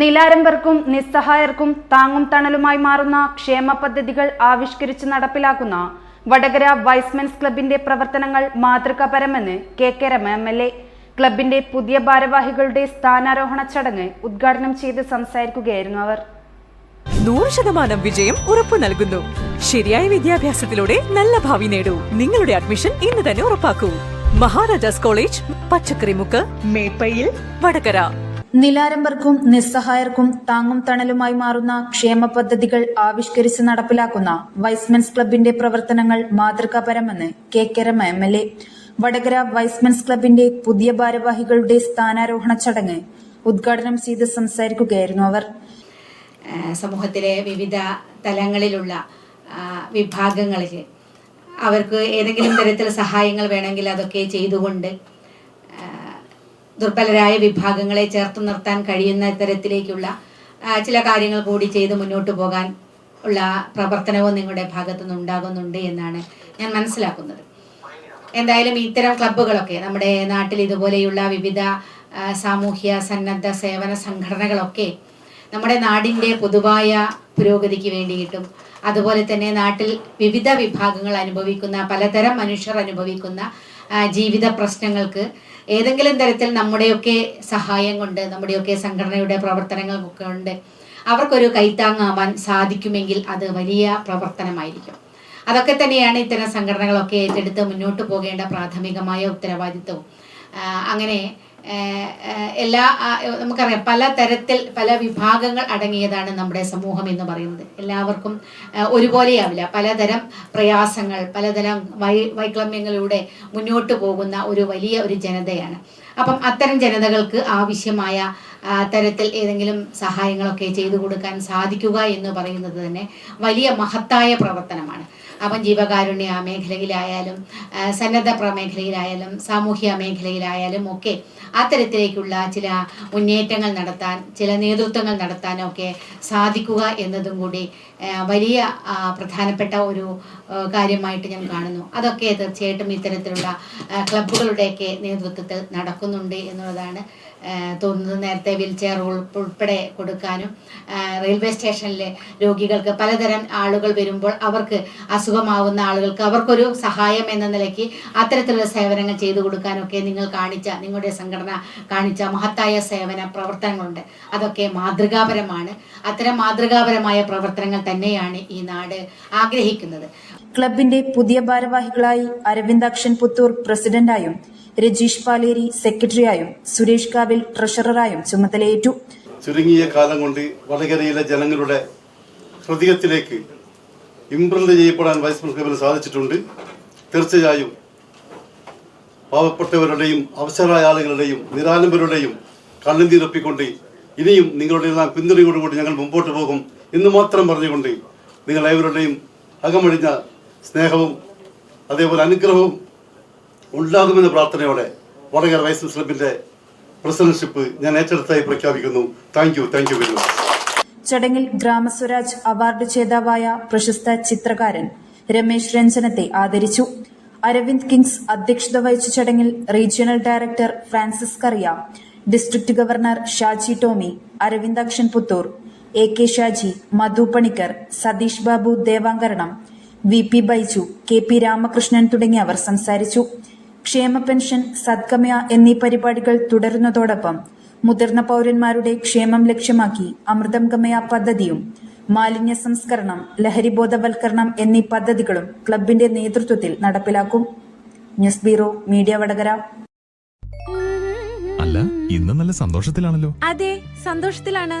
നിലാരംബർക്കും നിസ്സഹായർക്കും താങ്ങും തണലുമായി മാറുന്ന ക്ഷേമ പദ്ധതികൾ ആവിഷ്കരിച്ച് നടപ്പിലാക്കുന്ന വടകര വൈസ്മെൻസ് ക്ലബിന്റെ പ്രവർത്തനങ്ങൾ മാതൃകാപരമെന്ന് K K Rama M L A ക്ലബിന്റെ പുതിയ ഭാരവാഹികളുടെ സ്ഥാനാരോഹണ ചടങ്ങ് ഉദ്ഘാടനം ചെയ്ത് സംസാരിക്കുകയായിരുന്നു അവർ. നൂറ് ശതമാനം വിജയം ഉറപ്പു നൽകുന്നു. ശരിയായ വിദ്യാഭ്യാസത്തിലൂടെ നല്ല ഭാവി നേടൂ. നിങ്ങളുടെ അഡ്മിഷൻ ഇന്ന് തന്നെ ഉറപ്പാക്കൂ. മഹാരാജാസ് കോളേജ് പച്ചക്കറിമുക്ക് മേപ്പയിൽ വടകര. നിലാരംബർക്കും നിസ്സഹായർക്കും താങ്ങും തണലുമായി മാറുന്ന ക്ഷേമ പദ്ധതികൾ ആവിഷ്കരിച്ച് നടപ്പിലാക്കുന്ന വൈസ്മെൻസ് ക്ലബിന്റെ പ്രവർത്തനങ്ങൾ മാതൃകാപരമെന്ന് K K M L A. Vadakara Y's Men's ക്ലബിന്റെ പുതിയ ഭാരവാഹികളുടെ സ്ഥാനാരോഹണ ചടങ്ങ് ഉദ്ഘാടനം ചെയ്ത് സംസാരിക്കുകയായിരുന്നു അവർ. സമൂഹത്തിലെ വിവിധ തലങ്ങളിലുള്ള വിഭാഗങ്ങളിൽ അവർക്ക് ഏതെങ്കിലും തരത്തിൽ സഹായങ്ങൾ വേണമെങ്കിൽ അതൊക്കെ ചെയ്തുകൊണ്ട് ദുർബലരായ വിഭാഗങ്ങളെ ചേർത്ത് നിർത്താൻ കഴിയുന്ന തരത്തിലേക്കുള്ള ചില കാര്യങ്ങൾ കൂടി ചെയ്ത് മുന്നോട്ട് പോകാൻ ഉള്ള പ്രവർത്തനവും നിങ്ങളുടെ ഭാഗത്തു നിന്ന് ഉണ്ടാകുന്നുണ്ട് എന്നാണ് ഞാൻ മനസ്സിലാക്കുന്നത്. എന്തായാലും ഇത്തരം ക്ലബ്ബുകളൊക്കെ നമ്മുടെ നാട്ടിൽ ഇതുപോലെയുള്ള വിവിധ സാമൂഹ്യ സന്നദ്ധ സേവന സംഘടനകളൊക്കെ നമ്മുടെ നാടിന്റെ പൊതുവായ പുരോഗതിക്ക് വേണ്ടിയിട്ടും അതുപോലെ തന്നെ നാട്ടിൽ വിവിധ വിഭാഗങ്ങൾ അനുഭവിക്കുന്ന പലതരം മനുഷ്യർ അനുഭവിക്കുന്ന ജീവിത പ്രശ്നങ്ങൾക്ക് ഏതെങ്കിലും തരത്തിൽ നമ്മുടെയൊക്കെ സഹായം കൊണ്ട് നമ്മുടെയൊക്കെ സംഘടനയുടെ പ്രവർത്തനങ്ങൾ കൊണ്ട് അവർക്കൊരു കൈത്താങ്ങാവാൻ സാധിക്കുമെങ്കിൽ അത് വലിയ പ്രവർത്തനമായിരിക്കും. അതൊക്കെ തന്നെയാണ് ഇത്തരം സംഘടനകളൊക്കെ ഏറ്റെടുത്ത് മുന്നോട്ട് പോകേണ്ട പ്രാഥമികമായ ഉത്തരവാദിത്വവും. അങ്ങനെ എല്ലാ നമുക്കറിയാം പല തരത്തിൽ പല വിഭാഗങ്ങൾ അടങ്ങിയതാണ് നമ്മുടെ സമൂഹം എന്ന് പറയുന്നത്. എല്ലാവർക്കും ഒരുപോലെയാവില്ല. പലതരം പ്രയാസങ്ങൾ പലതരം വൈ വൈക്ലമ്യങ്ങളിലൂടെ മുന്നോട്ട് പോകുന്ന ഒരു വലിയ ഒരു ജനതയാണ്. അപ്പം അത്തരം ജനതകൾക്ക് ആവശ്യമായ തരത്തിൽ ഏതെങ്കിലും സഹായങ്ങളൊക്കെ ചെയ്തു കൊടുക്കാൻ സാധിക്കുക എന്ന് പറയുന്നത് തന്നെ വലിയ മഹത്തായ പ്രവർത്തനമാണ്. അപ്പം ജീവകാരുണ്യ മേഖലയിലായാലും സന്നദ്ധ പ്രമേഖലയിലായാലും സാമൂഹ്യ മേഖലയിലായാലും ഒക്കെ അത്തരത്തിലേക്കുള്ള ചില മുന്നേറ്റങ്ങൾ നടത്താൻ ചില നേതൃത്വങ്ങൾ നടത്താനൊക്കെ സാധിക്കുക എന്നതും കൂടി വലിയ പ്രധാനപ്പെട്ട ഒരു കാര്യമായിട്ട് ഞാൻ കാണുന്നു. അതൊക്കെ തീർച്ചയായിട്ടും ഇത്തരത്തിലുള്ള ക്ലബുകളുടെയൊക്കെ നേതൃത്വത്തിൽ നടക്കുന്നുണ്ട് എന്നുള്ളതാണ് തോന്നുന്നത് നേരത്തെ വീൽ ചെയർ ഉൾപ്പെടെ കൊടുക്കാനും റെയിൽവേ സ്റ്റേഷനിലെ രോഗികൾക്ക് പലതരം ആളുകൾ വരുമ്പോൾ അവർക്ക് അസുഖമാവുന്ന ആളുകൾക്ക് അവർക്കൊരു സഹായം എന്ന നിലയ്ക്ക് അത്തരത്തിലുള്ള സേവനങ്ങൾ ചെയ്തു കൊടുക്കാനൊക്കെ നിങ്ങൾ കാണിച്ച നിങ്ങളുടെ സംഘടന കാണിച്ച മഹത്തായ സേവന പ്രവർത്തനങ്ങളുണ്ട്. അതൊക്കെ മാതൃകാപരമാണ്. അത്തരം മാതൃകാപരമായ പ്രവർത്തനങ്ങൾ തന്നെയാണ് ഈ നാട് ആഗ്രഹിക്കുന്നത്. ക്ലബിന്റെ പുതിയ ഭാരവാഹികളായി അരവിന്ദാക്ഷൻ പുത്തൂർ പ്രസിഡന്റായും രജീഷ് പാലേരി സെക്രട്ടറിയായും സുരേഷ് കാവിൽ ട്രഷററായും ചുമതലയേറ്റു. ചുരുങ്ങിയ കാലം കൊണ്ട് വടകരയിലെ ജനങ്ങളുടെ ഹൃദയത്തിലേക്ക് ഇംപ്രന്റ് ചെയ്യപ്പെടാൻ വൈസ് പ്രിൻസിപ്പലിന് സാധിച്ചിട്ടുണ്ട്. തീർച്ചയായും പാവപ്പെട്ടവരുടെയും അവസരമായ ആളുകളുടെയും നിരാലംബരുടെയും കണ്ണുനീരപ്പിക്കൊണ്ട് ഇനിയും നിങ്ങളുടെ എല്ലാം പിന്തുണയോടുകൂടി ഞങ്ങൾ മുമ്പോട്ട് പോകും എന്ന് മാത്രം പറഞ്ഞുകൊണ്ട് നിങ്ങൾ ഏവരുടെയും അകമഴിഞ്ഞ സ്നേഹവും അതേപോലെ അനുഗ്രഹവും ഉണ്ടാകുമെന്ന പ്രാർത്ഥനയോടെ വടകര വൈസ് മുസ്ലിമിന്റെ പ്രസിഡന്റ്ഷിപ്പ് ഞാൻ ഏറ്റെടുത്തായി പ്രഖ്യാപിക്കുന്നു. Thank you thank you very much ചടങ്ങിൽ ഗ്രാമസ്വരാജ് അവാർഡ് ജേതാവായ പ്രശസ്ത ചിത്രകാരൻ രമേശ് രഞ്ജനത്തെ ആദരിച്ചു. അരവിന്ദ് കിങ്സ് അധ്യക്ഷത വഹിച്ച ചടങ്ങിൽ regional director Francis Kariya district governor Shaji Tomy Aravind അക്ഷൻ Puthur A K Shaji Madhu Panicker Satheesh Babu ദേവാങ്കരണം V P Baiju K P Ramakrishnan തുടങ്ങിയവർ സംസാരിച്ചു. ക്ഷേമ പെൻഷൻ സദ്ഗമയ എന്നീ പരിപാടികൾ തുടരുന്നതോടൊപ്പം മുതിർന്ന പൗരന്മാരുടെ ക്ഷേമം ലക്ഷ്യമാക്കി അമൃതം ഗമയ പദ്ധതിയും മാലിന്യ സംസ്കരണം ലഹരി ബോധവൽക്കരണം എന്നീ പദ്ധതികളും ക്ലബിന്റെ നേതൃത്വത്തിൽ നടപ്പിലാക്കും. News bureau media Vadakara. അല്ല ഇന്ന് നല്ല സന്തോഷത്തിലാണല്ലോ. അതെ സന്തോഷത്തിലാണ്.